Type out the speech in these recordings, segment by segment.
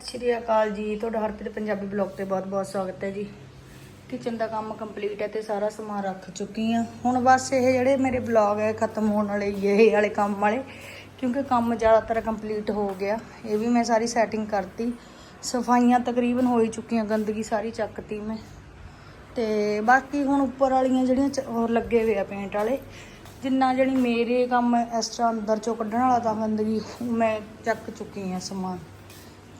ਸ਼੍ਰੀ ਅਕਾਲ ਜੀ, ਤੁਹਾਡਾ ਹਰਪ੍ਰੀਤ ਪੰਜਾਬੀ ਬਲੌਗ ਤੇ ਬਹੁਤ-ਬਹੁਤ ਸਵਾਗਤ ਹੈ ਜੀ। ਕਿਚਨ ਦਾ ਕੰਮ ਕੰਪਲੀਟ ਹੈ ਤੇ ਸਾਰਾ ਸਮਾਨ ਰੱਖ ਚੁੱਕੀ ਆ ਹੁਣ ਬਸ ਇਹ ਜਿਹੜੇ ਮੇਰੇ ਬਲੌਗ ਹੈ, ਖਤਮ ਹੋਣ ਵਾਲੇ ਇਹ ਵਾਲੇ ਕੰਮ ਵਾਲੇ, ਕਿਉਂਕਿ ਕੰਮ ਜ਼ਿਆਦਾਤਰ ਕੰਪਲੀਟ ਹੋ ਗਿਆ। ਇਹ ਵੀ ਮੈਂ ਸਾਰੀ ਸੈਟਿੰਗ ਕਰਤੀ। ਸਫਾਈਆਂ ਤਕਰੀਬਨ ਹੋ ਹੀ ਚੁੱਕੀਆਂ, ਗੰਦਗੀ ਸਾਰੀ ਚੱਕਤੀ ਮੈਂ। ਤੇ ਬਾਕੀ ਹੁਣ ਉੱਪਰ ਵਾਲੀਆਂ ਜਿਹੜੀਆਂ ਚ- ਹੋਰ ਲੱਗੇ ਹੋਏ ਆ ਪੇਂਟ ਵਾਲੇ, ਜਿੰਨਾ ਜਿਹੜੀ ਮੇਰੇ ਕੰਮ ਇਸ ਤਰ੍ਹਾਂ ਅੰਦਰ ਚੋਂ ਕੱਢਣ ਵਾਲਾ ਤਾਂ ਗੰਦਗੀ ਮੈਂ ਚੱਕ ਚੁੱਕੀ ਆ ਸਮਾਨ।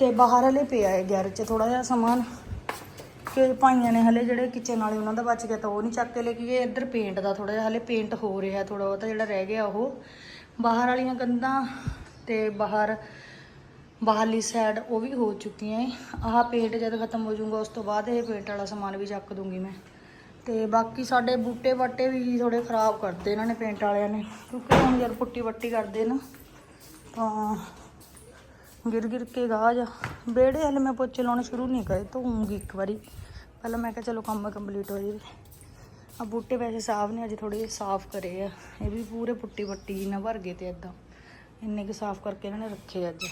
ਤੇ ਬਾਹਰ ਹਲੇ ਪਿਆ ਹੈ ਗੈਰ 'ਚ ਥੋੜਾ ਜਿਹਾ ਸਮਾਨ। ਕਿ ਭਾਈਆਂ ਨੇ ਹਲੇ ਜਿਹੜੇ ਕਿਚਨ ਵਾਲੇ ਉਹਨਾਂ ਦਾ ਬਚ ਗਿਆ ਤਾਂ ਉਹ ਨਹੀਂ ਚੱਕ ਕੇ ਲੈ ਕੇ ਗਏ। ਇੱਧਰ ਪੇਂਟ ਦਾ ਥੋੜਾ ਜਿਹਾ ਹਲੇ ਪੇਂਟ ਹੋ ਰਿਹਾ ਥੋੜਾ ਬਹੁਤਾ ਜਿਹੜਾ ਰਹਿ ਗਿਆ ਉਹ। ਬਾਹਰ ਵਾਲੀਆਂ ਕੰਧਾਂ ਤੇ ਬਾਹਰ, ਬਾਹਰਲੀ ਸਾਈਡ ਉਹ ਵੀ ਹੋ ਚੁੱਕੀਆਂ ਏ। ਆਹ ਪੇਂਟ ਜਦ ਖਤਮ ਹੋ ਜਾਊਗਾ ਉਸ ਤੋਂ ਬਾਅਦ ਇਹ ਪੇਂਟ ਵਾਲਾ ਸਮਾਨ ਵੀ ਚੱਕ ਦੂੰਗੀ ਮੈਂ। ਤੇ ਬਾਕੀ ਸਾਡੇ ਬੂਟੇ ਬਾਟੇ ਵੀ ਥੋੜੇ ਖਰਾਬ ਕਰਦੇ ਇਹਨਾਂ ਨੇ ਪੇਂਟ ਵਾਲਿਆਂ ਨੇ। ਕਿਉਂਕਿ ਹੁਣ ਜਦ ਪੁੱਟੀ ਵੱਟੀ ਕਰਦੇ ਨਾ ਤਾਂ ਗਿਰ ਗਿਰ ਕੇ ਗਾਹ ਜਾ ਬੇੜੇ ਹਲੇ ਮੈਂ ਪੋਚੇ ਲਾਉਣੇ ਸ਼ੁਰੂ ਨਹੀਂ ਕਰੇ, ਧੋਊਂਗੀ ਇੱਕ ਵਾਰੀ। ਪਹਿਲਾਂ ਮੈਂ ਕਿਹਾ ਚਲੋ ਕੰਮ ਕੰਪਲੀਟ ਹੋ ਜਾਵੇ। ਆ ਬੂਟੇ ਵੈਸੇ ਸਾਫ਼ ਨੇ, ਅੱਜ ਥੋੜੇ ਜਿਹੇ ਸਾਫ਼ ਕਰੇ ਆ। ਇਹ ਵੀ ਪੂਰੇ ਪੁੱਟੀ ਵੱਟੀ ਨਾ ਭਰ ਗਏ ਤੇ ਇਦਾਂ ਇੰਨੇ ਕੁ ਸਾਫ਼ ਕਰਕੇ ਇਹਨਾਂ ਨੇ ਰੱਖੇ ਅੱਜ।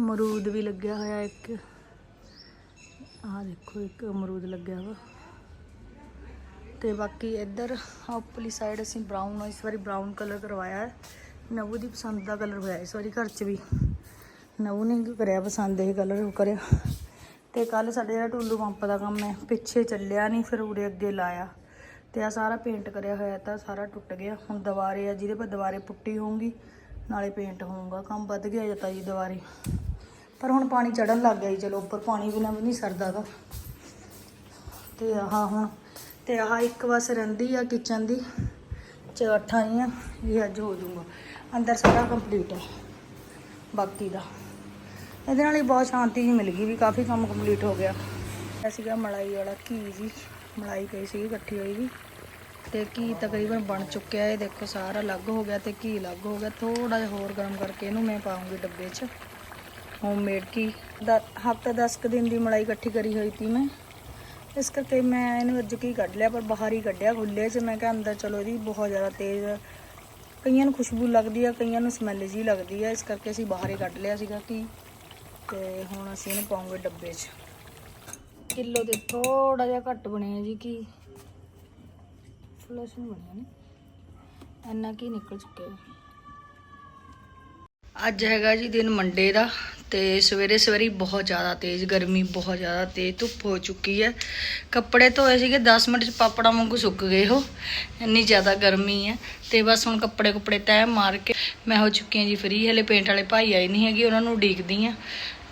ਅਮਰੂਦ ਵੀ ਲੱਗਿਆ ਹੋਇਆ ਇੱਕ। ਆਹ ਦੇਖੋ, ਇੱਕ ਅਮਰੂਦ ਲੱਗਿਆ ਵਾ। ਤੇ ਬਾਕੀ ਇੱਧਰ ਉੱਪਰਲੀ ਸਾਈਡ ਅਸੀਂ ਬਰਾਊਨ ਇਸ ਵਾਰੀ ਬਰਾਊਨ ਕਲਰ ਕਰਵਾਇਆ। ਹੈ ਨਵੂ ਦੀ ਪਸੰਦ ਦਾ ਕਲਰ ਹੋਇਆ ਇਸ ਵਾਰੀ ਘਰ 'ਚ ਵੀ। ਨਵੂ ਨੇ ਕਰਿਆ, ਪਸੰਦ ਇਹ ਕਲਰ ਉਹ ਕਰਿਆ। ਤੇ ਕੱਲ ਸਾਡੇ ਜਿਹੜਾ ਟੁੱਲੂ ਪੰਪ ਦਾ ਕੰਮ ਹੈ, ਪਿੱਛੇ ਚੱਲਿਆ ਨਹੀਂ ਫਿਰ ਉਰੇ ਅੱਗੇ ਲਾਇਆ। ਤੇ ਆ ਸਾਰਾ ਪੇਂਟ ਕਰਿਆ ਹੋਇਆ ਤਾਂ ਸਾਰਾ ਟੁੱਟ ਗਿਆ। ਹੁਣ ਦੁਬਾਰੇ ਆ, ਜਿਹਦੇ ਪਰ ਦੁਬਾਰੇ ਪੁੱਟੀ ਹੋਊਗੀ, ਨਾਲੇ ਪੇਂਟ ਹੋਊਗਾ। ਕੰਮ ਵੱਧ ਗਿਆ ਜਤਾ ਜੀ ਦੁਬਾਰੇ। ਪਰ ਹੁਣ ਪਾਣੀ ਚੜਨ ਲੱਗ ਗਿਆ ਜੀ, ਚਲੋ ਉੱਪਰ ਪਾਣੀ ਬਿਨਾਂ ਵੀ ਨਹੀਂ ਸਰਦਾ ਗਾ। ਤੇ ਆਹ ਹੁਣ, ਤੇ ਆਹ ਇੱਕ ਬਸ ਰਹਿੰਦੀ ਆ ਕਿਚਨ ਦੀ। ਚਾਠਾਂ ਹੀ ਆ ਇਹ ਅੱਜ ਹੋ ਜਾਊਗਾ। ਅੰਦਰ ਸਾਰਾ ਕੰਪਲੀਟ ਹੈ, ਬਾਕੀ ਦਾ। ਇਹਦੇ ਨਾਲ ਹੀ ਬਹੁਤ ਸ਼ਾਂਤੀ ਜੀ ਮਿਲ ਗਈ ਵੀ ਕਾਫੀ ਕੰਮ ਕੰਪਲੀਟ ਹੋ ਗਿਆ। ਇਹ ਸੀਗਾ ਮਲਾਈ ਵਾਲਾ ਘੀ ਜੀ, ਮਲਾਈ ਪਈ ਸੀ ਇਕੱਠੀ ਹੋਈ ਵੀ ਤੇ ਘੀ ਤਕਰੀਬਨ ਬਣ ਚੁੱਕਿਆ ਇਹ ਦੇਖੋ ਸਾਰਾ ਅਲੱਗ ਹੋ ਗਿਆ ਤੇ ਘੀ ਅਲੱਗ ਹੋ ਗਿਆ। ਥੋੜਾ ਜਿਹਾ ਹੋਰ ਗਰਮ ਕਰਕੇ ਇਹਨੂੰ ਮੈਂ ਪਾਉਂਗੀ ਡੱਬੇ 'ਚ। ਹੋਮਮੇਡ ਘੀ। ਦਾ, ਹਫਤਾ 10 ਕੁ ਦਿਨ ਦੀ ਮਲਾਈ ਇਕੱਠੀ ਕਰੀ ਹੋਈ ਸੀ ਮੈਂ। ਇਸ ਕਰਕੇ ਮੈਂ ਇਹਨੂੰ ਅੱਜ ਕੀ ਕੱਢ ਲਿਆ, ਪਰ ਬਾਹਰ ਹੀ ਕੱਢਿਆ ਖੁੱਲੇ 'ਚ। ਮੈਂ ਕਿਹਾ ਅੰਦਰ ਚਲੋ ਇਹਦੀ ਬਹੁਤ ਜ਼ਿਆਦਾ ਤੇਜ਼ ਕਈਆਂ ਨੂੰ ਖੁਸ਼ਬੂ ਲੱਗਦੀ ਆ, ਕਈਆਂ ਨੂੰ ਸਮੈਲ ਜੀ ਲੱਗਦੀ ਆ। ਇਸ ਕਰਕੇ ਅਸੀਂ ਬਾਹਰ ਹੀ ਕੱਢ ਲਿਆ ਸੀਗਾ ਕਿ ਤੇ ਹੁਣ ਅਸੀਂ ਇਹਨੂੰ ਪਾਉਂਗੇ ਡੱਬੇ 'ਚ। ਕਿਲੋ ਦੇ ਥੋੜਾ ਜਿਹਾ ਘੱਟ ਬਣਿਆ ਜੀ ਕਿ ਫਲਸ਼ ਨਹੀਂ ਬਣਿਆ ਨਹੀਂ ਇੰਨਾ ਕੀ ਨਿਕਲ ਚੁੱਕਿਆ ਅੱਜ ਹੈਗਾ ਜੀ ਦਿਨ ਮੰਡੇ ਦਾ ਤੇ ਸਵੇਰੇ ਸਵੇਰੇ ਬਹੁਤ ਜ਼ਿਆਦਾ ਤੇਜ਼, ਗਰਮੀ ਬਹੁਤ ਜ਼ਿਆਦਾ ਤੇਜ਼ ਧੁੱਪ ਹੋ ਚੁੱਕੀ ਹੈ। ਕੱਪੜੇ ਧੋਏ ਸੀਗੇ 10 ਮਿੰਟ ਚ ਪਾਪੜਾ ਵਾਂਗੂ ਸੁੱਕ ਗਏ ਉਹ। ਇੰਨੀ ਜ਼ਿਆਦਾ ਗਰਮੀ ਹੈ ਤੇ ਬਸ ਹੁਣ ਕੱਪੜੇ ਕੁੱਪੜੇ ਤੈਅ ਮਾਰ ਕੇ ਮੈਂ ਹੋ ਚੁੱਕੀ ਹਾਂ ਜੀ ਫਰੀ ਹਲੇ ਪੇਂਟ ਵਾਲੇ ਭਾਈ ਆਏ ਨਹੀਂ ਹੈਗੇ, ਉਹਨਾਂ ਨੂੰ ਉਡੀਕਦੀ ਆ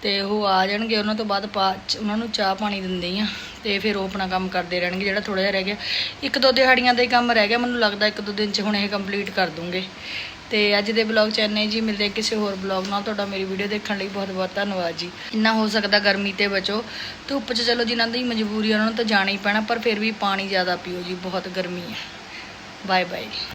ਤੇ ਉਹ ਆ ਜਾਣਗੇ, ਉਹਨਾਂ ਤੋਂ ਬਾਅਦ ਪਾ ਚ- ਉਹਨਾਂ ਨੂੰ ਚਾਹ ਪਾਣੀ ਦਿੰਦੀ ਆ। ਤੇ ਫਿਰ ਉਹ ਆਪਣਾ ਕੰਮ ਕਰਦੇ ਰਹਿਣਗੇ, ਜਿਹੜਾ ਥੋੜਾ ਜਿਹਾ ਰਹਿ ਗਿਆ। ਇੱਕ ਦੋ ਦਿਹਾੜੀਆਂ ਦਾ ਹੀ ਕੰਮ ਰਹਿ ਗਿਆ, ਮੈਨੂੰ ਲੱਗਦਾ ਇੱਕ ਦੋ ਦਿਨ ਚ ਹੁਣ ਇਹ ਕੰਪਲੀਟ ਕਰ ਦੂੰਗੇ। ਤੇ ਅੱਜ ਦੇ ਬਲੌਗ ਚ ਜੀ, ਮਿਲਦੇ ਕਿਸੇ ਹੋਰ ਬਲੌਗ ਨਾਲ। ਤੁਹਾਡਾ ਮੇਰੀ ਵੀਡੀਓ ਦੇਖਣ ਲਈ ਬਹੁਤ ਬਹੁਤ ਧੰਨਵਾਦ ਜੀ। ਇੰਨਾ ਹੋ ਸਕਦਾ ਗਰਮੀ ਤੇ ਬਚੋ। ਧੁੱਪ ਚ ਚਲੋ ਜਿਨ੍ਹਾਂ ਦੀ ਮਜਬੂਰੀ ਉਹਨਾਂ ਨੂੰ ਤਾਂ ਜਾਣਾ ਹੀ ਪੈਣਾ, ਪਰ ਫਿਰ ਵੀ ਪਾਣੀ ਜ਼ਿਆਦਾ ਪੀਓ ਜੀ, ਬਹੁਤ ਗਰਮੀ ਹੈ। Bye bye